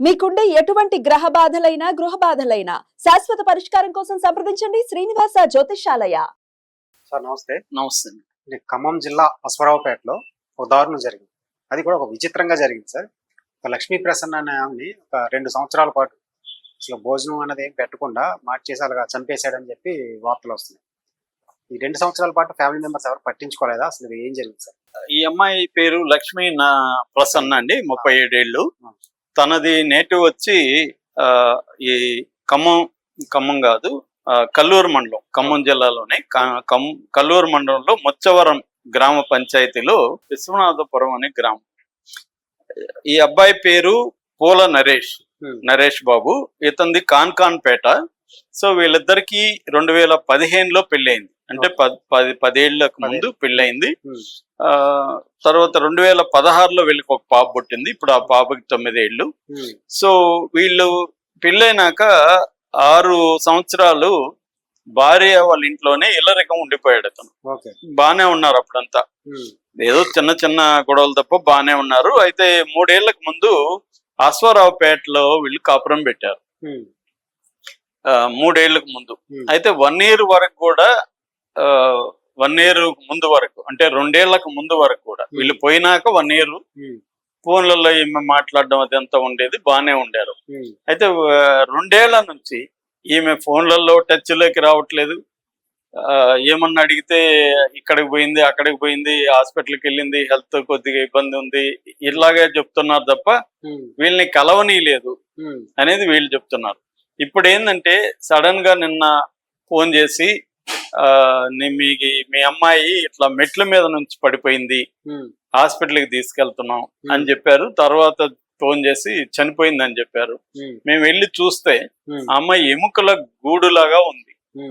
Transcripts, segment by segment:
మీకుండే ఎటువంటి గ్రహ బాధలైనా గృహ బాధలైనా శాశ్వత పరిష్కారం కోసం సంప్రదించండి శ్రీనివాస జ్యోతిషాలయ. సార్ నమస్తే. నమస్తే. ఇది ఖమ్మం జిల్లా అశ్వరావుపేటలో ఒక దారుణం జరిగింది. అది కూడా ఒక విచిత్రంగా జరిగింది సార్. ఒక లక్ష్మీ ప్రసన్న అనే ఆమెని ఒక రెండు సంవత్సరాల పాటు అసలు భోజనం అనేది ఏం పెట్టకుండా మార్చేసి అలాగా చంపేశాడని చెప్పి వార్తలు వస్తున్నాయి. ఈ రెండు సంవత్సరాల పాటు ఫ్యామిలీ మెంబర్స్ ఎవరు పట్టించుకోలేదా? అసలు ఏం జరిగింది సార్? ఈ అమ్మాయి పేరు లక్ష్మీ నా ప్రసన్న అండి ముప్పై ఏడేళ్ళు. తనది నేటివ్ వచ్చి ఆ, ఈ ఖమ్మం ఖమ్మం కాదు కల్లూరు మండలం ఖమ్మం జిల్లాలోనే కల్లూరు మండలంలో ముచ్చవరం గ్రామ పంచాయతీలో విశ్వనాథపురం అనే గ్రామం. ఈ అబ్బాయి పేరు పూల నరేష్. నరేష్ బాబు. ఇతంది కాన్కాన్ పేట. సో వీళ్ళిద్దరికి రెండు వేల పదిహేనులో పెళ్ళయింది. అంటే పది పది పదేళ్ళకు ముందు పెళ్ళయింది. ఆ తర్వాత రెండు వేల పదహారులో వీళ్ళకి ఒక పాప పుట్టింది. ఇప్పుడు ఆ పాపకి తొమ్మిదేళ్ళు. సో వీళ్ళు పెళ్ళైనాక ఆరు సంవత్సరాలు భార్య వాళ్ళ ఇంట్లోనే ఇల్లరికం ఉండిపోయాడు అతను. బానే ఉన్నారు అప్పుడంతా. ఏదో చిన్న చిన్న గొడవలు తప్ప బానే ఉన్నారు. అయితే మూడేళ్ళకు ముందు అశ్వారావుపేటలో వీళ్ళు కాపురం పెట్టారు. మూడేళ్ళకు ముందు. అయితే వన్ ఇయర్ వరకు కూడా వన్ ఇయర్ ముందు వరకు అంటే రెండేళ్ళకు ముందు వరకు కూడా. వీళ్ళు పోయినాక వన్ ఇయర్ ఉమ్, ఫోన్లలో ఈమె మాట్లాడడం అదంతా ఉండేది బాగానే ఉండారు. ఉమ్, అయితే రెండేళ్ళ నుంచి ఈమె ఫోన్లలో టచ్లోకి రావట్లేదు. ఏమన్నా అడిగితే ఇక్కడికి పోయింది అక్కడికి పోయింది హాస్పిటల్కి వెళ్ళింది హెల్త్ కొద్దిగా ఇబ్బంది ఉంది ఇలాగే చెప్తున్నారు తప్ప వీళ్ళని కలవనీ లేదు ఉమ్, అనేది వీళ్ళు చెప్తున్నారు. ఇప్పుడు ఏంటంటే సడన్గా నిన్న ఫోన్ చేసి ఆ, నీ- మీ అమ్మాయి ఇట్లా మెట్ల మీద నుంచి పడిపోయింది. హాస్పిటల్కి తీసుకెళ్తున్నాం అని చెప్పారు. తర్వాత ఫోన్ చేసి చనిపోయింది అని చెప్పారు మేము వెళ్ళి చూస్తే అమ్మాయి ఎముకల గూడులాగా ఉంది.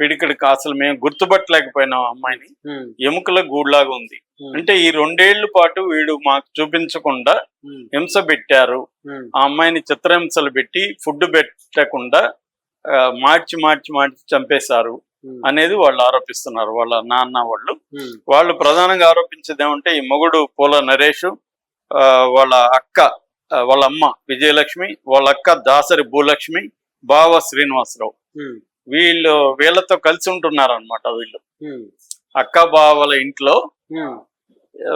పిడికిడికి అసలు మేము గుర్తుపట్టలేకపోయినాం అమ్మాయిని. ఎముకల గూడులాగా ఉంది. అంటే ఈ రెండేళ్ళ పాటు వీడు మాకు చూపించకుండా హింస పెట్టారు. ఆ అమ్మాయిని చిత్రహింసలు పెట్టి ఫుడ్ పెట్టకుండా మార్చి మార్చి మార్చి చంపేశారు. అనేది వాళ్ళు ఆరోపిస్తున్నారు. వాళ్ళ నాన్న వాళ్ళు. వాళ్ళు ప్రధానంగా ఆరోపించేది ఏమంటే ఈ మొగుడు పూల నరేష్ ఆ, వాళ్ళ అక్క వాళ్ళ అమ్మ విజయలక్ష్మి వాళ్ళ అక్క దాసరి భూలక్ష్మి బావ శ్రీనివాసరావు. వీళ్ళు వీళ్ళతో కలిసి ఉంటున్నారు అనమాట వీళ్ళు అక్క బావల ఇంట్లో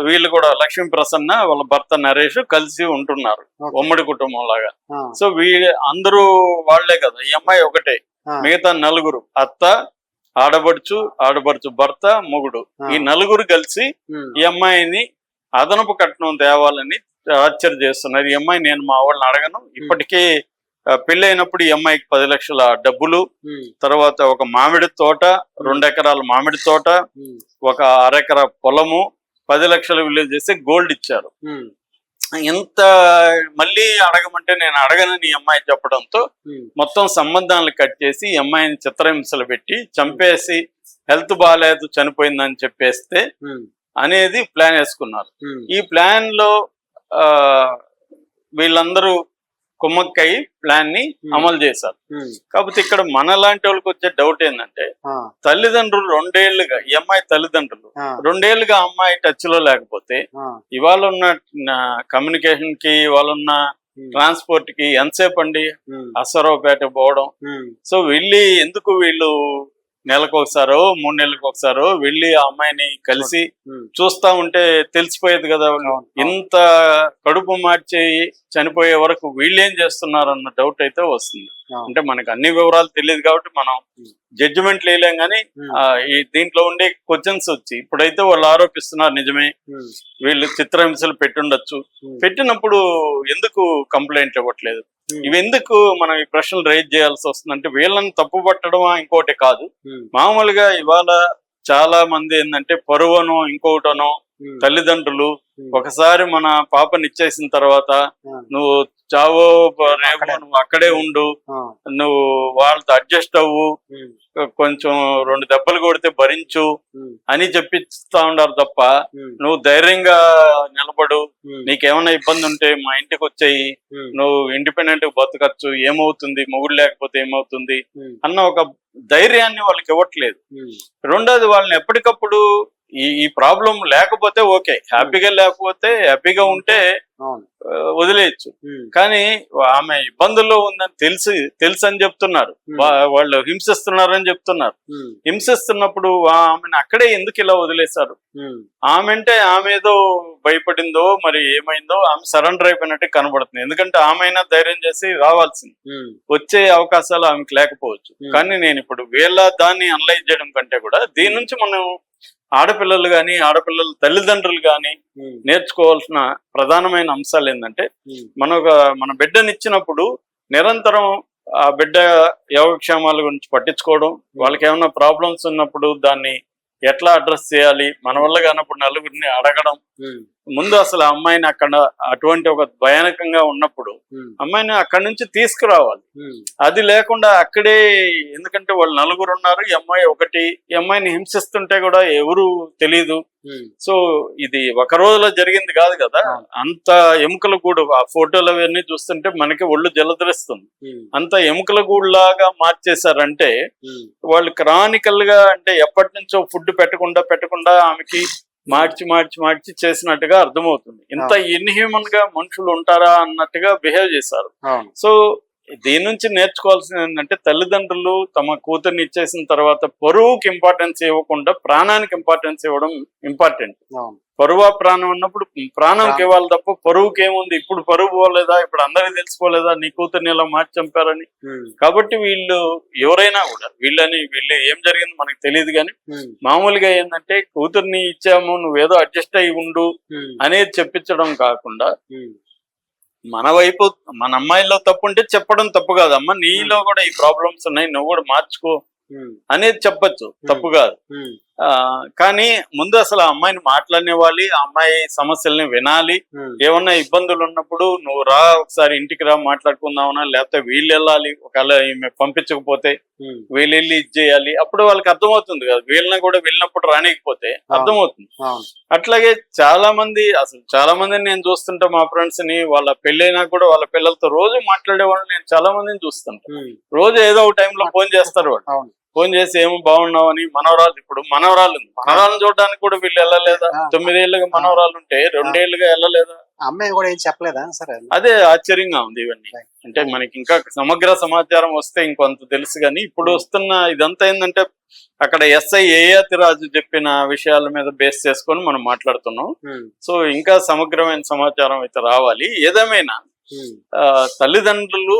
వీళ్ళు కూడా లక్ష్మీ ప్రసన్న వాళ్ళ భర్త నరేష్ కలిసి ఉంటున్నారు. ఉమ్మడి కుటుంబం లాగా. సో వీళ్ళు అందరూ వాళ్ళే కదా. ఈ అమ్మాయి ఒకటే. మిగతా నలుగురు అత్త ఆడబడుచు ఆడబడుచు భర్త మొగుడు. ఈ నలుగురు కలిసి ఈ అమ్మాయిని అదనపు కట్నం తేవాలని టార్చర్ చేస్తున్నారు. ఈ అమ్మాయి నేను మా వాళ్ళని అడగను. ఇప్పటికే ఆ, పెళ్ళైనప్పుడు ఈ అమ్మాయికి పది లక్షల డబ్బులు. తర్వాత ఒక మామిడి తోట రెండు ఎకరాల మామిడి తోట ఒక అరెకర పొలము పది లక్షలు విలువ చేసి గోల్డ్ ఇచ్చారు. ఇంత మళ్ళీ అడగమంటే నేను అడగనని ఈ అమ్మాయి చెప్పడంతో. మొత్తం సంబంధాలను కట్ చేసి ఈ అమ్మాయిని చిత్రహింసలు పెట్టి చంపేసి హెల్త్ బాగాలేదు చనిపోయిందని చెప్పేస్తే అనేది ప్లాన్ వేసుకున్నారు. ఈ ప్లాన్లో వీళ్ళందరూ కుమ్మక్కై ప్లాన్ని. అమలు చేశారు. కాకపోతే ఇక్కడ మనలాంటి వాళ్ళకి వచ్చే డౌట్ ఏంటంటే తల్లిదండ్రులు రెండేళ్ళుగా ఈ అమ్మాయి తల్లిదండ్రులు రెండేళ్ళుగా అమ్మాయి టచ్లో లేకపోతే ఇవాళ ఉన్న కమ్యూనికేషన్కి ఇవాళ ఉన్న ట్రాన్స్పోర్ట్కి ఎంతసేపు అండి? ఉమ్, అశ్వరావుపేట పోవడం. సో వెళ్ళి ఎందుకు వీళ్ళు నెలకు ఒకసారో మూడు నెలలకు ఒకసారో వెళ్ళి ఆ అమ్మాయిని కలిసి చూస్తా ఉంటే తెలిసిపోయేది కదా. ఇంత కడుపు మార్చి చనిపోయే వరకు వీళ్ళు చేస్తున్నారు అన్న డౌట్ అయితే వస్తుంది. అంటే మనకు అన్ని వివరాలు తెలియదు కాబట్టి మనం. జడ్జిమెంట్ లేలేం కానీ ఈ దీంట్లో ఉండే క్వశ్చన్స్ వచ్చి ఇప్పుడైతే వాళ్ళు ఆరోపిస్తున్నారు నిజమే. వీళ్ళు చిత్రహింసలు పెట్టుండొచ్చు. పెట్టినప్పుడు ఎందుకు కంప్లైంట్ ఇవ్వట్లేదు? ఇవి ఎందుకు మనం ఈ ప్రశ్నలు రైజ్ చేయాల్సి వస్తుందంటే వీళ్ళని తప్పు పట్టడమా ఇంకోటి కాదు. మామూలుగా ఇవాళ చాలా మంది ఏంటంటే పరువనో ఇంకోటనో తల్లిదండ్రులు ఒకసారి మన పాపని ఇచ్చేసిన తర్వాత నువ్వు చావో రేవో అక్కడే. నువ్వు అక్కడే ఉండు. నువ్వు వాళ్ళతో అడ్జస్ట్ అవ్వు. కొంచెం రెండు దెబ్బలు కొడితే భరించు అని చెప్పిస్తా ఉన్నారు తప్ప నువ్వు ధైర్యంగా నిలబడు. నీకేమైనా ఇబ్బంది ఉంటే మా ఇంటికి వచ్చేయి. నువ్వు ఇండిపెండెంట్ బతకచ్చు. ఏమవుతుంది? మొగుడు లేకపోతే ఏమవుతుంది? అన్న ఒక ధైర్యాన్ని వాళ్ళకి ఇవ్వట్లేదు. రెండోది వాళ్ళని ఎప్పటికప్పుడు ఈ ఈ ప్రాబ్లం లేకపోతే ఓకే. హ్యాపీగా లేకపోతే హ్యాపీగా ఉంటే వదిలేయచ్చు. కానీ ఆమె ఇబ్బందుల్లో ఉందని తెలిసి తెలుసు అని చెప్తున్నారు వాళ్ళు హింసిస్తున్నారని చెప్తున్నారు. ఉమ్, హింసిస్తున్నప్పుడు ఆమెను అక్కడే ఎందుకు ఇలా వదిలేశారు? ఆమె అంటే ఆమె ఏదో భయపడిందో మరి ఏమైందో ఆమె సరెండర్ అయిపోయినట్టే కనబడుతుంది. ఎందుకంటే ఆమె ధైర్యం చేసి రావాల్సింది. వచ్చే అవకాశాలు ఆమెకు లేకపోవచ్చు. కానీ నేను ఇప్పుడు వీళ్ళ దాన్ని అనలైజ్ చేయడం కంటే కూడా దీని నుంచి మనం ఆడపిల్లలు కానీ ఆడపిల్లల తల్లిదండ్రులు కానీ నేర్చుకోవాల్సిన ప్రధానమైన అంశాలు ఏంటంటే మన ఒక మన బిడ్డనిచ్చినప్పుడు నిరంతరం ఆ బిడ్డ యోగక్షేమాల గురించి పట్టించుకోవడం వాళ్ళకి ఏమైనా ప్రాబ్లమ్స్ ఉన్నప్పుడు దాన్ని ఎట్లా అడ్రస్ చేయాలి మన వల్ల కానప్పుడు నలుగురిని అడగడం ముందు అసలు అమ్మాయిని అక్కడ అటువంటి ఒక భయానకంగా ఉన్నప్పుడు అమ్మాయిని అక్కడి నుంచి తీసుకురావాలి. అది లేకుండా అక్కడే ఎందుకంటే వాళ్ళు నలుగురు ఉన్నారు ఈ అమ్మాయి ఒకటి ఈ అమ్మాయిని హింసిస్తుంటే కూడా ఎవరు తెలియదు సో ఇది ఒక రోజులో జరిగింది కాదు కదా. అంత ఎముకల గూడు ఆ ఫోటోలు అవన్నీ చూస్తుంటే మనకి ఒళ్ళు జలదరిస్తుంది అంత ఎముకల గూడులాగా మార్చేశారంటే వాళ్ళు క్రానికల్గా అంటే ఎప్పటి నుంచో ఫుడ్ పెట్టకుండా పెట్టకుండా ఆమెకి మార్చి మార్చి మార్చి చేసినట్టుగా అర్థమవుతుంది. ఇంత ఇన్హ్యూమన్గా మనుషులు ఉంటారా అన్నట్టుగా బిహేవ్ చేశారు. సో దీని నుంచి నేర్చుకోవాల్సింది ఏంటంటే తల్లిదండ్రులు తమ కూతుర్ని ఇచ్చేసిన తర్వాత పరువుకి ఇంపార్టెన్స్ ఇవ్వకుండా ప్రాణానికి ఇంపార్టెన్స్ ఇవ్వడం ఇంపార్టెంట్ పరువా ప్రాణం ఉన్నప్పుడు ప్రాణంకి ఇవ్వాలి తప్ప పరువుకి ఏముంది ఇప్పుడు పరువు పోలేదా? ఇప్పుడు అందరికి తెలిసిపోలేదా నీ కూతుర్ని ఇలా మార్చి చంపారని కాబట్టి వీళ్ళు ఎవరైనా కూడా వీళ్ళని వీళ్ళు ఏం జరిగింది మనకు తెలియదు కానీ మామూలుగా ఏంటంటే కూతుర్ని ఇచ్చాము నువ్వేదో అడ్జస్ట్ అయి ఉండు అనేది చెప్పించడం కాకుండా మన వైపు మన అమ్మాయిలో తప్పు ఉంటే చెప్పడం తప్పు కాదమ్మా. నీలో కూడా ఈ ప్రాబ్లమ్స్ ఉన్నాయి నువ్వు కూడా మార్చుకో అనేది చెప్పొచ్చు. తప్పు కాదు. కానీ ముందు అసలు ఆ అమ్మాయిని మాట్లాడనివ్వాలి ఆ అమ్మాయి సమస్యల్ని వినాలి. ఏమన్నా ఇబ్బందులు ఉన్నప్పుడు నువ్వు రా ఒకసారి ఇంటికి రా మాట్లాడుకుందామనా లేకపోతే వీళ్ళు వెళ్ళాలి ఒకవేళ ఈమె పంపించకపోతే వీళ్ళు వెళ్ళి ఇది చేయాలి. అప్పుడు వాళ్ళకి అర్థమవుతుంది కదా వీళ్ళని కూడా వెళ్ళినప్పుడు రానికపోతే అర్థమవుతుంది. అట్లాగే చాలా మంది అసలు చాలా మందిని నేను చూస్తుంటా మా ఫ్రెండ్స్ని వాళ్ళ పెళ్ళైనా కూడా వాళ్ళ పిల్లలతో రోజు మాట్లాడే వాళ్ళు నేను చాలా మందిని చూస్తుంటా రోజు ఏదో ఒక టైంలో ఫోన్ చేస్తారు వాళ్ళు. ఫోన్ చేసి ఏమో బాగున్నావు అని మనవరాలు ఇప్పుడు మనవరాలు మనవరాలను చూడడానికి కూడా వీళ్ళు వెళ్ళలేదా? ఆ. తొమ్మిదేళ్ళుగా మనవరాలు ఉంటే రెండేళ్ళుగా వెళ్ళలేదా? అమ్మాయి కూడా ఏం చెప్పలేదా సరే? అదే ఆశ్చర్యంగా ఉంది ఇవన్నీ. అంటే మనకి ఇంకా సమగ్ర సమాచారం వస్తే ఇంకొంత తెలుసు కానీ ఇప్పుడు వస్తున్న ఇదంతా ఏంటంటే అక్కడ ఎస్ఐ ఏయాతిరాజు చెప్పిన విషయాల మీద బేస్ చేసుకొని మనం మాట్లాడుతున్నాం. ఉమ్, సో ఇంకా సమగ్రమైన సమాచారం అయితే రావాలి. ఏదేమైనా ఆ, తల్లిదండ్రులు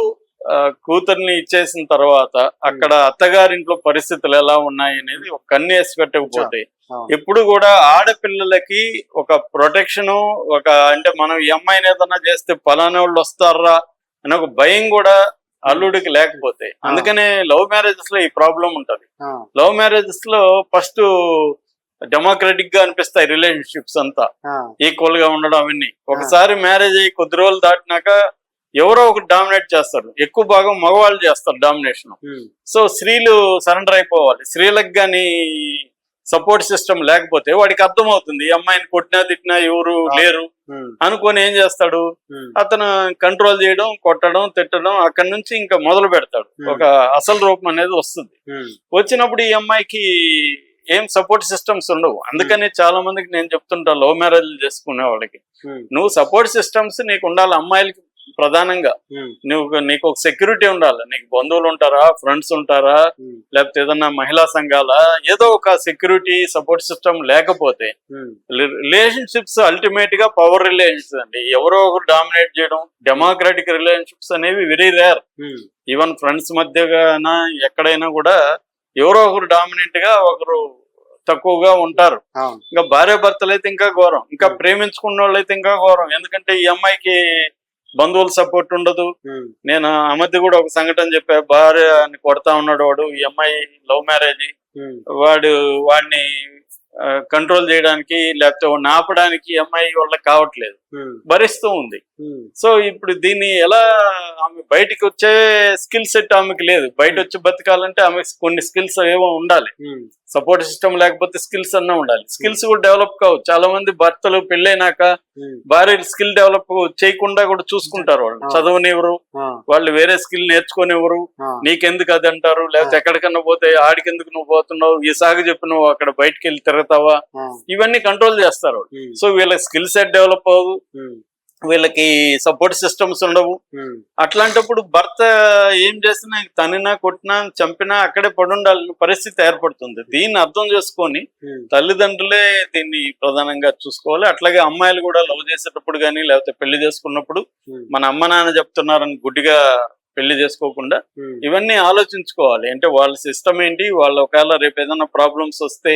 కూతుర్ని ఇచ్చేసిన తర్వాత అక్కడ అత్తగారింట్లో పరిస్థితులు ఎలా ఉన్నాయి అనేది ఒక కన్ను వేసి పెట్టకపోతే. ఎప్పుడు కూడా ఆడపిల్లలకి ఒక ప్రొటెక్షన్ ఒక అంటే మనం ఈ అమ్మాయిని ఏదన్నా చేస్తే పలానా వాళ్ళు వస్తారా అని ఒక భయం కూడా అల్లుడికి లేకపోతే. అందుకనే లవ్ మ్యారేజెస్లో ఈ ప్రాబ్లం ఉంటది. ఆ, లవ్ మ్యారేజెస్లో ఫస్ట్ డెమోక్రటిక్గా అనిపిస్తాయి రిలేషన్షిప్స్ అంతా. ఈక్వల్గా ఉండడం అవన్నీ. ఒకసారి మ్యారేజ్ అయ్యి కొద్ది రోజులు దాటినాక ఎవరో ఒకటి డామినేట్ చేస్తారు. ఎక్కువ భాగం మగవాళ్ళు చేస్తారు డామినేషన్. సో స్త్రీలు సరెండర్ అయిపోవాలి. స్త్రీలకు కానీ సపోర్ట్ సిస్టమ్ లేకపోతే వాడికి అర్థమవుతుంది. ఈ అమ్మాయిని కొట్టినా తిట్టినా ఎవరు లేరు. అనుకొని ఏం చేస్తాడు? అతను కంట్రోల్ చేయడం కొట్టడం తిట్టడం అక్కడి నుంచి ఇంకా మొదలు పెడతాడు. ఒక అసలు రూపం అనేది వస్తుంది. వచ్చినప్పుడు ఈ అమ్మాయికి ఏం సపోర్ట్ సిస్టమ్స్ ఉండవు. అందుకని చాలా మందికి నేను చెప్తుంటా లవ్ మ్యారేజ్ చేసుకునే వాళ్ళకి. నువ్వు సపోర్ట్ సిస్టమ్స్ నీకు ఉండాలి. అమ్మాయిలకి ప్రధానంగా. నువ్వు నీకు ఒక సెక్యూరిటీ ఉండాలి. నీకు బంధువులు ఉంటారా ఫ్రెండ్స్ ఉంటారా లేకపోతే ఏదన్నా మహిళా సంఘాల ఏదో ఒక సెక్యూరిటీ సపోర్ట్ సిస్టమ్ లేకపోతే రిలేషన్షిప్స్ అల్టిమేట్గా పవర్ రిలేషన్స్ అండి. ఎవరో ఒకరు డామినేట్ చేయడం డెమోక్రాటిక్ రిలేషన్షిప్స్ అనేవి వెరీ రేర్ ఈవెన్ ఫ్రెండ్స్ మధ్యగానా ఎక్కడైనా కూడా ఎవరో ఒకరు డామినెంట్గా ఒకరు తక్కువగా ఉంటారు. ఇంకా భార్య భర్తలు అయితే ఇంకా ఘోరం. ఇంకా. ప్రేమించుకున్న వాళ్ళు అయితే ఇంకా ఘోరం. ఎందుకంటే ఈ అమ్మాయికి బంధువుల సపోర్ట్ ఉండదు. నేను ఆ మధ్య కూడా ఒక సంఘటన చెప్పా. భార్యని కొడతా ఉన్నాడు వాడు. ఈ అమ్మాయి లవ్ మ్యారేజ్. వాడు వాడిని కంట్రోల్ చేయడానికి లేకపోతే ఆపడానికి అమ్మాయి వాళ్ళకి కావట్లేదు. భరిస్తూ ఉంది. సో ఇప్పుడు దీన్ని ఎలా ఆమె బయటికి వచ్చే స్కిల్ సెట్ ఆమెకి లేదు. బయట వచ్చి బతకాలంటే ఆమె కొన్ని స్కిల్స్ ఏవో ఉండాలి. సపోర్ట్ సిస్టమ్ లేకపోతే స్కిల్స్ అన్నా ఉండాలి. స్కిల్స్ కూడా డెవలప్ కావు. చాలా మంది భర్తలు పెళ్ళైనాక ఉమ్, భార్య స్కిల్ డెవలప్ చేయకుండా కూడా చూసుకుంటారు వాళ్ళు. ఆ. చదవనివ్వరు. వాళ్ళు వేరే స్కిల్ నేర్చుకునేవారు ఆ, నీకెందుకు అది అంటారు? లేకపోతే ఎక్కడికన్నా పోతే ఆడికెందుకు నువ్వు పోతున్నావు? ఈ సాగు చెప్పి నువ్వు అక్కడ బయటికి వెళ్ళి తిరుగుతావా ఇవన్నీ కంట్రోల్ చేస్తారు సో వీళ్ళకి స్కిల్ సెట్ డెవలప్ అవ్వదు. వీళ్ళకి సపోర్ట్ సిస్టమ్స్ ఉండవు. అట్లాంటప్పుడు భర్త ఏం చేసినా తనినా కొట్టినా చంపినా అక్కడే పడుండాలని పరిస్థితి ఏర్పడుతుంది. దీన్ని అర్థం చేసుకొని తల్లిదండ్రులే దీన్ని ప్రధానంగా చూసుకోవాలి. అట్లాగే అమ్మాయిలు కూడా లవ్ చేసేటప్పుడు కానీ లేకపోతే పెళ్ళి చేసుకున్నప్పుడు మన అమ్మ నాన్న చెప్తున్నారని గుడ్డిగా పెళ్ళి చేసుకోకుండా ఇవన్నీ ఆలోచించుకోవాలి. అంటే వాళ్ళ సిస్టమ్ ఏంటి? వాళ్ళ ఒకవేళ రేపు ఏదైనా ప్రాబ్లమ్స్ వస్తే